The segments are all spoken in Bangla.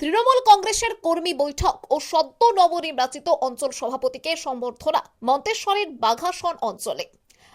তৃণমূল কংগ্রেসের কর্মী বৈঠক ও সদ্য নবনির্বাচিত অঞ্চল সভাপতিকে সম্বর্ধনা মন্তেশ্বরের বাঘাসন অঞ্চলে।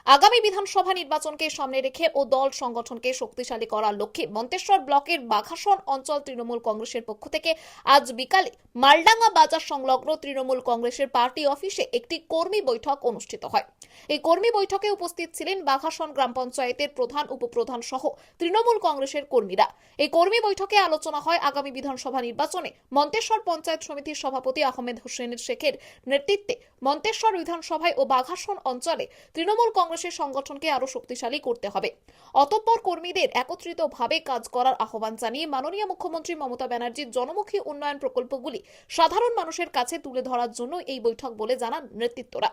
আগামী বিধানসভা নির্বাচনকে সামনে রেখে ও দল সংগঠনকে শক্তিশালী করার লক্ষ্যে মন্তেশ্বর ব্লকের বাঘাসন অঞ্চল তৃণমূল কংগ্রেসের পক্ষ থেকে আজ বিকালে মালডাঙ্গা বাজার সংলগ্ন তৃণমূল কংগ্রেসের পার্টি অফিসে একটি কর্মী বৈঠক অনুষ্ঠিত হয়। এই কর্মী বৈঠকে উপস্থিত ছিলেন বাঘাসন গ্রাম পঞ্চায়েতের প্রধান, উপপ্রধান সহ তৃণমূল কংগ্রেসের কর্মীরা। এই কর্মী বৈঠকে আলোচনা হয় আগামী বিধানসভা নির্বাচনে মন্তেশ্বর পঞ্চায়েত সমিতির সভাপতি আহমেদ হোসেনের শেখের নেতৃত্বে। মন্তেশ্বর বিধানসভায় ও বাঘাসন অঞ্চলে তৃণমূল কংগ্রেসের সংগঠনকে আরও শক্তিশালী করতে হবে। অতঃপর কর্মীদের একত্রিতভাবে কাজ করার আহ্বান জানিয়ে মাননীয় মুখ্যমন্ত্রী মমতা ব্যানার্জির জনমুখী উন্নয়ন প্রকল্পগুলি সাধারণ মানুষের কাছে তুলে ধরার জন্য এই বৈঠক বলে জানান নেতৃত্বরা।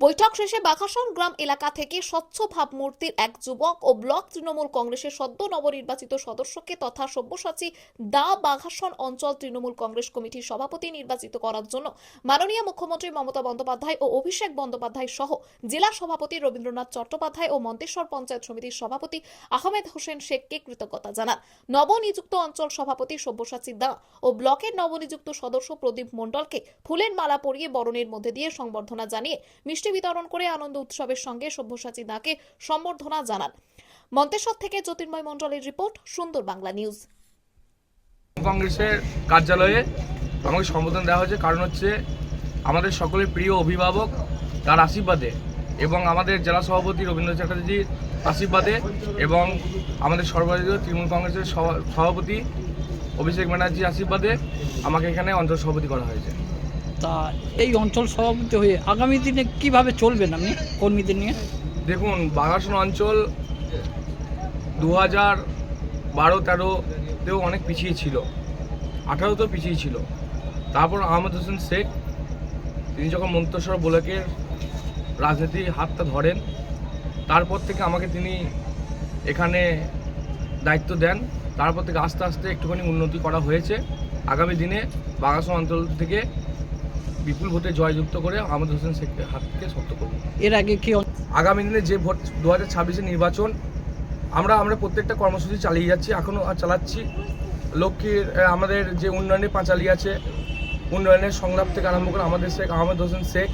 বৈঠক শেষে বাঘাসন গ্রাম এলাকা থেকে স্বচ্ছ ভাবমূর্তির এক যুবক ও ব্লক তৃণমূল কংগ্রেসের সদ্য নবনির্বাচিত সদস্যকে তথা সব্যসাচী দা বাঘাসন অঞ্চল তৃণমূল কংগ্রেস কমিটির সভাপতি নির্বাচিত করার জন্য মাননীয় মুখ্যমন্ত্রী মমতা বন্দ্যোপাধ্যায় ও অভিষেক বন্দ্যোপাধ্যায় সহ জেলা সভাপতি রবীন্দ্রনাথ চট্টোপাধ্যায় ও মন্তেশ্বর পঞ্চায়েত সমিতির সভাপতি আহমেদ হোসেন শেখকে কৃতজ্ঞতা জানান। নবনিযুক্ত অঞ্চল সভাপতি সব্যসাচী দা ও ব্লকের নবনিযুক্ত সদস্য প্রদীপ মণ্ডলকে ফুলের মালা পরিয়ে বরণের মধ্যে দিয়ে সংবর্ধনা জানিয়ে মিষ্টি বিতরণ করে আনন্দ উৎসবের সঙ্গে সব্যসাচী দাকে সম্বর্ধনা জানান। মন্তেশ্বর থেকে জ্যোতির্ময় মণ্ডলের রিপোর্ট, সুন্দর বাংলা নিউজ। কংগ্রেসের কার্যালয়ে আমাকে সম্বোধন দেওয়া হয়েছে। কারণ হচ্ছে, আমাদের সকলের প্রিয় অভিভাবক তার আশীর্বাদে এবং আমাদের জেলা সভাপতি রবীন্দ্র চ্যাটার্জির আশীর্বাদে এবং আমাদের সর্বভারতীয় তৃণমূল কংগ্রেসের সভা- সভাপতি অভিষেক ব্যানার্জির আশীর্বাদে আমাকে এখানে অঞ্চল সভাপতি করা হয়েছে। তা এই অঞ্চল সভাপতি হয়ে আগামী দিনে কীভাবে চলবেন আপনি কর্মীদের নিয়ে? দেখুন বাগাসন অঞ্চল দু হাজার বারো তেরোতেও অনেক পিছিয়ে ছিল। আঠারোতেও পিছিয়ে ছিল। তারপর আহমেদ হোসেন শেখ, তিনি যখন মন্তেশ্বর ব্লকের রাজনীতির হাতটা ধরেন, তারপর থেকে আমাকে তিনি এখানে দায়িত্ব দেন। তারপর থেকে আস্তে আস্তে একটুখানি উন্নতি করা হয়েছে। আগামী দিনে বাগাসন অঞ্চল থেকে বিপুল ভোটে জয়যুক্ত করে আহমেদ হোসেন শেখের হাত থেকে শক্ত করব। এর আগে কি আগামী দিনে যে ভোট দু হাজার ছাব্বিশের নির্বাচন আমরা আমরা প্রত্যেকটা কর্মসূচি চালিয়ে যাচ্ছি এখনও চালাচ্ছি। লক্ষ্মীর আমাদের যে উন্নয়নের পাঁচালি আছে উন্নয়নের সংলাপ থেকে আরম্ভ করে আমাদের শেখ আহমেদ হোসেন শেখ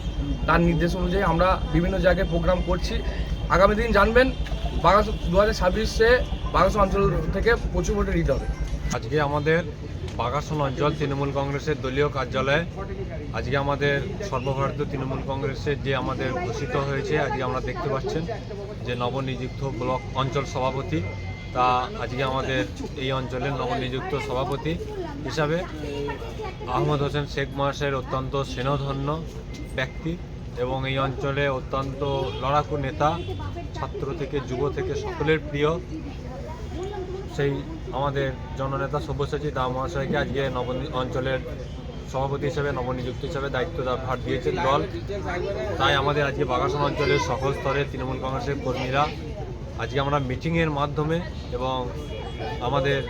তার নির্দেশ অনুযায়ী আমরা বিভিন্ন জায়গায় প্রোগ্রাম করছি। আগামী দিন জানবেন বাগাস দু হাজার ছাব্বিশে বাগাস অঞ্চল থেকে প্রচুর ভোটে দিতে হবে। আজকে আমাদের বাগাসন অঞ্চল তৃণমূল কংগ্রেসের দলীয় কার্যালয়ে। আজকে আমাদের সর্বভারতীয় তৃণমূল কংগ্রেসের যে আমাদের ঘোষিত হয়েছে, আজকে আমরা দেখতে পাচ্ছেন যে নবনিযুক্ত ব্লক অঞ্চল সভাপতি, তা আজকে আমাদের এই অঞ্চলের নবনিযুক্ত সভাপতি হিসাবে আহমদ হোসেন শেখ মহাশয়ের অত্যন্ত স্নেহধন্য ব্যক্তি এবং এই অঞ্চলে অত্যন্ত লড়াকু নেতা, ছাত্র থেকে, যুব থেকে সকলের প্রিয়। সেই আমাদের জননেতা সব্যসাচী দা মহাশয়কে আজকে নব অঞ্চলের সভাপতি হিসেবে নবনিযুক্ত হিসেবে দায়িত্ব ভার দিয়েছেন দল। তাই আমাদের আজকে বাগাসন অঞ্চলের সকল স্তরের তৃণমূল কংগ্রেসের কর্মীরা আজকে আমরা মিটিংয়ের মাধ্যমে এবং আমাদের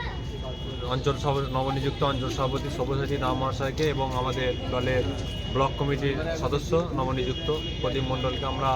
অঞ্চল সভ নবনিযুক্ত অঞ্চল সভাপতি সব্যসাচী দা মহাশয়কে এবং আমাদের দলের ব্লক কমিটির সদস্য নবনিযুক্ত প্রদীপ মণ্ডলকে আমরা